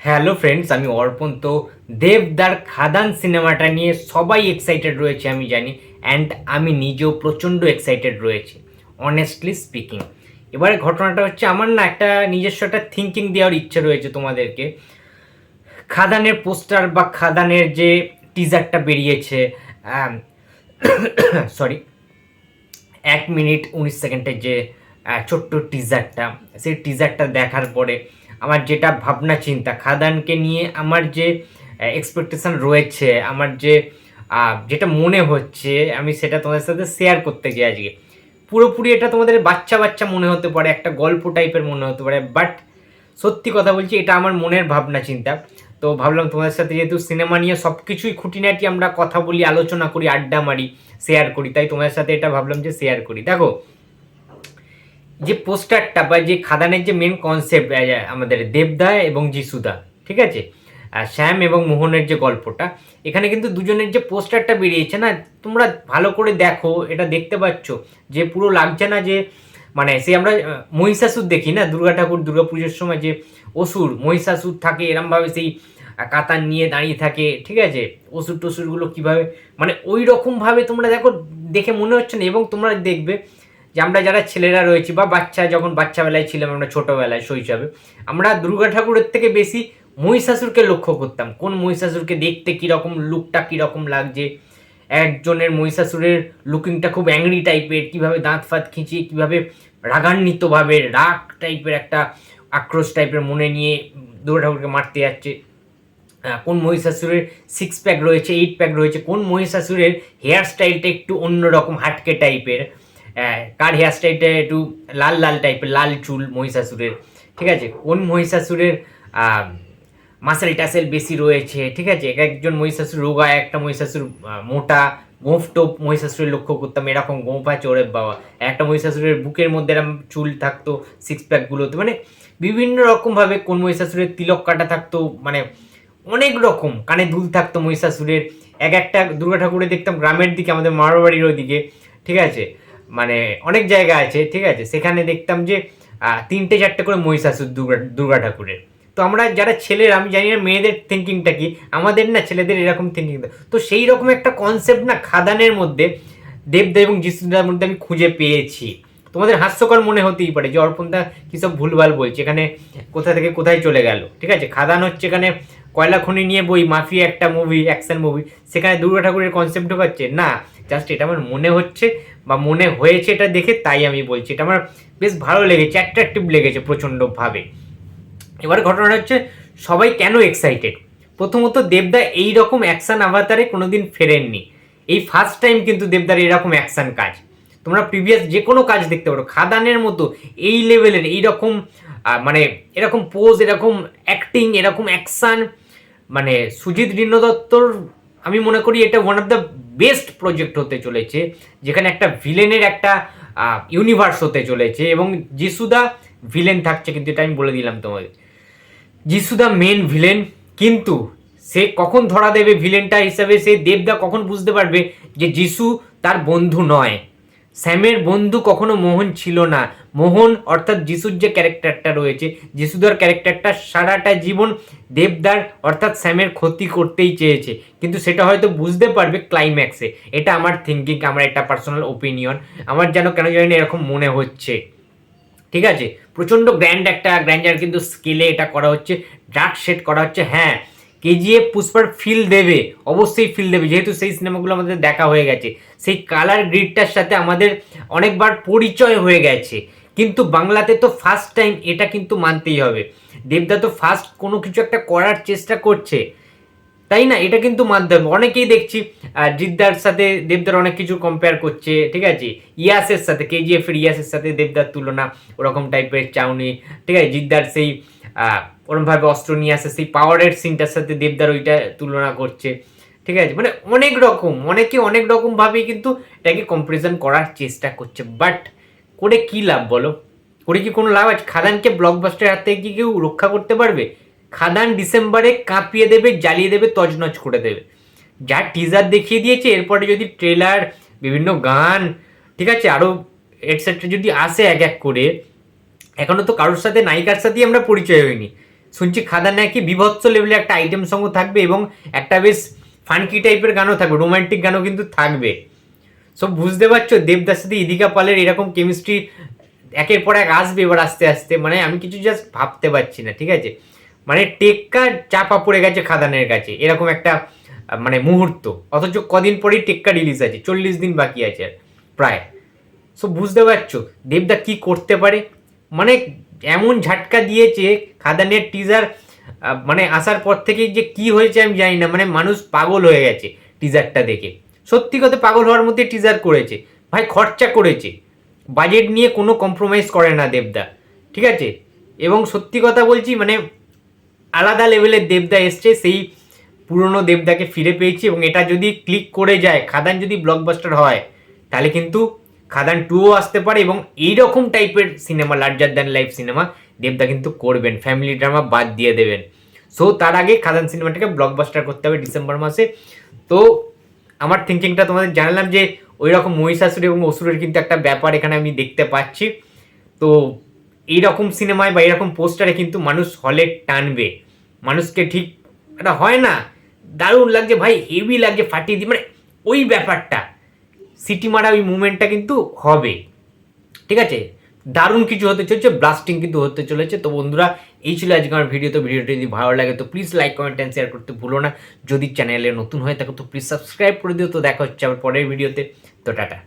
Hello friends, আমি অর্পণ। তো দেবদার খাদান সিনেমাটা নিয়ে সবাই এক্সাইটেড রয়েছে, আমি জানি অ্যান্ড আমি নিজেও প্রচণ্ড এক্সাইটেড রয়েছে অনেস্টলি স্পিকিং এবারে ঘটনাটা হচ্ছে, আমার না একটা নিজস্ব একটা থিঙ্কিং দেওয়ার ইচ্ছে রয়েছে তোমাদেরকে। খাদানের পোস্টার বা খাদানের যে টিজারটা বেরিয়েছে সরি এক মিনিট উনিশ সেকেন্ডের যে ছোট্ট টিজারটা সেই টিজারটা দেখার পরে আমার যেটা ভাবনা চিন্তা, খাদানকে নিয়ে আমার যে এক্সপেকটেশন রয়েছে, আমার যে যেটা মনে হচ্ছে, আমি সেটা তোমাদের সাথে শেয়ার করতে চাই আজকে। পুরোপুরি এটা তোমাদের বাচ্চা বাচ্চা মনে হতে পারে, একটা গল্প টাইপের মনে হতে পারে বাট সত্যি কথা বলছি, এটা আমার মনের ভাবনা চিন্তা। তো ভাবলাম তোমাদের সাথে যেহেতু সিনেমা নিয়ে সব কিছুই খুঁটিনাটি আমরা কথা বলি, আলোচনা করি, আড্ডা মারি শেয়ার করি, তাই তোমাদের সাথে এটা ভাবলাম যে শেয়ার করি। দেখো যে পোস্টারটা বা যে খাদানের যে মেন কনসেপ্ট আমাদের দেবদা এবং যিশুদা, ঠিক আছে? আর শ্যাম এবং মোহনের যে গল্পটা, এখানে কিন্তু দুজনের যে পোস্টারটা বেরিয়েছে না, তোমরা ভালো করে দেখো, এটা দেখতে পাচ্ছ। যে পুরো লাগছে না যে মানে সে আমরা মহিষাসুর দেখি না? দুর্গা ঠাকুর দুর্গা পুজোর সময় যে অসুর, মহিষাসুর থাকে, এরমভাবে সেই কাতার নিয়ে দাঁড়িয়ে থাকে, ঠিক আছে? অসুর টসুরগুলো কীভাবে মানে ওই রকমভাবে তোমরা দেখো, দেখে মনে হচ্ছে না, এবং তোমরা দেখবে যে আমরা যারা ছেলেরা রয়েছি বা বাচ্চা, যখন বাচ্চাবেলায় ছিলাম আমরা ছোটোবেলায় শৈশবে আমরা দুর্গা ঠাকুরের থেকে বেশি মহিষাসুরকে লক্ষ্য করতাম। কোন মহিষাসুরকে দেখতে কীরকম লুকটা কীরকম লাগছে? একজনের মহিষাসুরের লুকিংটা খুব অ্যাংরি টাইপের কীভাবে দাঁত ফাঁত খিঁচিয়ে কীভাবে রাগান্বিতভাবে রাগ টাইপের একটা আক্রোশ টাইপের মনে নিয়ে দুর্গা ঠাকুরকে মারতে যাচ্ছে। কোন মহিষাসুরের সিক্স প্যাক রয়েছে এইট প্যাক রয়েছে, কোন মহিষাসুরের হেয়ার স্টাইলটা একটু অন্যরকম, হাটকে টাইপের কার হেয়ার স্টাইলটা একটু লাল লাল টাইপের লাল চুল মহিষাসুরের, ঠিক আছে? কোন মহিষাসুরের মাসেল টাসেল বেশি রয়েছে, ঠিক আছে? এক একজন মহিষাসুর রোগা, একটা মহিষাসুর মোটা, গোঁফ টোপ মহিষাসুরের লক্ষ্য করতাম, এরকম গোঁফ আছে ওরে বাবা। একটা মহিষাসুরের বুকের মধ্যে এরকম চুল থাকতো সিক্স প্যাকগুলোতে মানে বিভিন্ন রকমভাবে কোন মহিষাসুরের তিলক কাটা থাকতো মানে অনেক রকম, কানে দুল থাকতো মহিষাসুরের। এক একটা দুর্গা ঠাকুরে দেখতাম, গ্রামের দিকে, আমাদের মামার বাড়ির ওদিকে ঠিক আছে? মানে অনেক জায়গা আছে, ঠিক আছে? সেখানে দেখতাম যে তিনটে চারটে করে মহিষাসুর দুর্গা দুর্গা ঠাকুরের। তো আমরা যারা ছেলেরা, আমি জানি না মেয়েদের থিঙ্কিংটা কি, আমাদের না ছেলেদের এরকম থিঙ্কিং তো সেই রকম একটা কনসেপ্ট না খাদানের মধ্যে দেবদেব এবং যিশুদার মধ্যে আমি খুঁজে পেয়েছি। তোমাদের হাস্যকর মনে হতেই পারে যে, অর্পণদা কী সব ভুলভাল বলছে? এখানে কোথা থেকে কোথায় চলে গেল? ঠিক আছে? খাদান হচ্ছে এখানে কয়লা খনি নিয়ে বই, মাফিয়া একটা মুভি অ্যাকশন মুভি সেখানে দুর্গা ঠাকুরের কনসেপ্ট ঢোকাচ্ছে। না জাস্ট এটা আমার মনে হচ্ছে বা মনে হয়েছে এটা দেখে তাই আমি বলছি। এটা আমার বেশ ভালো লেগেছে অ্যাট্রাকটিভ লেগেছে প্রচণ্ডভাবে। এবার ঘটনাটা হচ্ছে, সবাই কেন এক্সাইটেড প্রথমত দেবদা এই রকম অ্যাকশন আভাতারে কোনোদিন ফেরেননি। এই ফার্স্ট টাইম কিন্তু দেবদার এরকম অ্যাকশন কাজ। তোমরা প্রিভিয়াস যে কোনো কাজ দেখতে পারো, খাদানের মতো এই লেভেলের এইরকম মানে এরকম পোজ এরকম অ্যাক্টিং এরকম অ্যাকশন মানে সুজিত রিন্ন দত্তর আমি মনে করি এটা one of the best project হতে চলেছে, যেখানে একটা ভিলেনের একটা ইউনিভার্স হতে চলেছে এবং যিশুদা ভিলেন থাকছে, কিন্তু এটা আমি বলে দিলাম তোমাদের যিশুদা মেন ভিলেন কিন্তু সে কখন ধরা দেবে ভিলেনটা হিসাবে, সে দেবদা কখন বুঝতে পারবে যে যিশু তার বন্ধু নয়? স্যামের বন্ধু কখনো মোহন ছিল না। মোহন অর্থাৎ যিশুর যে ক্যারেক্টারটা রয়েছে, যিশুদার ক্যারেক্টারটা সারাটা জীবন দেবদার অর্থাৎ স্যামের ক্ষতি করতেই চেয়েছে। কিন্তু সেটা হয়তো বুঝতে পারবে ক্লাইম্যাক্সে এটা আমার থিঙ্কিং আমার একটা পার্সোনাল ওপিনিয়ন আমার যেন কেন জানি এরকম মনে হচ্ছে। ঠিক আছে? প্রচণ্ড গ্র্যান্ড একটা গ্র্যান্ডার কিন্তু স্কেলে এটা করা হচ্ছে ডার্ক শেড করা হচ্ছে হ্যাঁ। কেজিএফ পুষ্পার ফিল দেবে, অবশ্যই ফিল দেবে। যেহেতু সেই সিনেমাগুলো আমাদের দেখা হয়ে গেছে, সেই কালার গ্রিডটার সাথে আমাদের অনেকবার পরিচয় হয়ে গেছে। কিন্তু বাংলাতে তো ফার্স্ট টাইম এটা কিন্তু মানতেই হবে। দেবদা তো ফার্স্ট কোনো কিছু একটা করার চেষ্টা করছে। তাই না? এটা কিন্তু মানতে হবে। অনেকেই দেখছি জিদ্দার সাথে দেবদার অনেক কিছু কম্পেয়ার করছে, ঠিক আছে? ইয়াসের সাথে কেজিএফ এর ইয়াসের সাথে দেবদার তুলনা, ওরকম টাইপের চাউনি, ঠিক আছে? জিদ্দার সেই ওরমভাবে অস্ত্র নিয়ে আসে, সেই পাওয়ারের সিনটার সাথে দেবদার ওইটা তুলনা করছে। ঠিক আছে? মানে অনেক রকম, অনেকে অনেক রকমভাবেই কিন্তু এটাকে কম্পারিজন করার চেষ্টা করছে। বাট করে কি লাভ বলো? করে কি কোনো লাভ আছে? খাদানকে ব্লকবাস্টার হাত থেকে কি কেউ রক্ষা করতে পারবে? খাদান ডিসেম্বরে কাঁপিয়ে দেবে, জ্বালিয়ে দেবে তজনজ করে দেবে। যা টিজার দেখিয়ে দিয়েছে, এরপরে যদি ট্রেলার বিভিন্ন গান, ঠিক আছে? আরও এটসেট্রা যদি আসে এক এক করে এখনও তো কারোর সাথে নায়িকার সাথেই আমরা পরিচয় হইনি। শুনছি খাদান নাকি বিভৎস লেভেলে একটা আইটেম সঙ্গ থাকবে এবং একটা বেশ ফানকি টাইপের গানও থাকবে রোমান্টিক গানও কিন্তু থাকবে। সো বুঝতে পারছ, দেবদার সাথে ইদিকা পালের এরকম কেমিস্ট্রি একের পর এক আসবে এবার আস্তে আস্তে মানে আমি কিছু জাস্ট ভাবতে পারছি না, ঠিক আছে? মানে টেক্কা চাপা পড়ে গেছে খাদানের কাছে, এরকম একটা মানে মুহূর্ত। অথচ কদিন পরেই টেক্কা রিলিজ আছে, চল্লিশ দিন বাকি আছে প্রায়। সো বুঝতে পারছ, দেবদা কি করতে পারে? মানে এমন ঝাটকা দিয়েছে খাদানের টিজার মানে আসার পর থেকে যে কি হয়েছে আমি জানি না মানে মানুষ পাগল হয়ে গেছে টিজারটা দেখে। সত্যি কথা পাগল হওয়ার মধ্যে টিজার করেছে, ভাই খরচা করেছে। বাজেট নিয়ে কোনো কম্প্রোমাইজ করে না দেবদা, ঠিক আছে? এবং সত্যি কথা বলছি মানে আলাদা লেভেলের দেবদা এসছে, সেই পুরনো দেবদাকে ফিরে পেয়েছি এবং এটা যদি ক্লিক করে যায়, খাদান যদি ব্লকবাস্টার হয়, তাহলে কিন্তু খাদান টুও আসতে পারে এবং এইরকম টাইপের cinema larger than life cinema দেবদা কিন্তু করবেন। ফ্যামিলি ড্রামা বাদ দিয়ে দেবেন। সো তার আগে খাদান সিনেমাটাকে ব্লকবাস্টার করতে হবে ডিসেম্বর মাসে। তো, আমার থিঙ্কিংটা তোমাদের জানালাম যে ওই রকম মহিষাসুর এবং অসুরের কিন্তু একটা ব্যাপার এখানে আমি দেখতে পাচ্ছি। তো, এইরকম সিনেমায় বা এরকম পোস্টারে কিন্তু মানুষ হলে টানবে। মানুষকে ঠিক, এটা হয় না। দারুণ লাগছে, ভাই হেভি লাগছে, ফাটিয়ে দিই মানে ওই ব্যাপারটা। সিটি মারা ওই মুভমেন্টটা কিন্তু হবে। ঠিক আছে? দারুণ কিছু হতে চলেছে ব্লাস্টিং কিন্তু হতে চলেছে। তো বন্ধুরা, এই ছিল আজকে আমার ভিডিও তো ভিডিওটি যদি ভালো লাগে, তো please like comment and share করতে ভুলো না। যদি চ্যানেলে নতুন হয় তাকে তো প্লিজ সাবস্ক্রাইব করে দিও। তো দেখা হচ্ছে আবার পরের ভিডিওতে তো টাটা।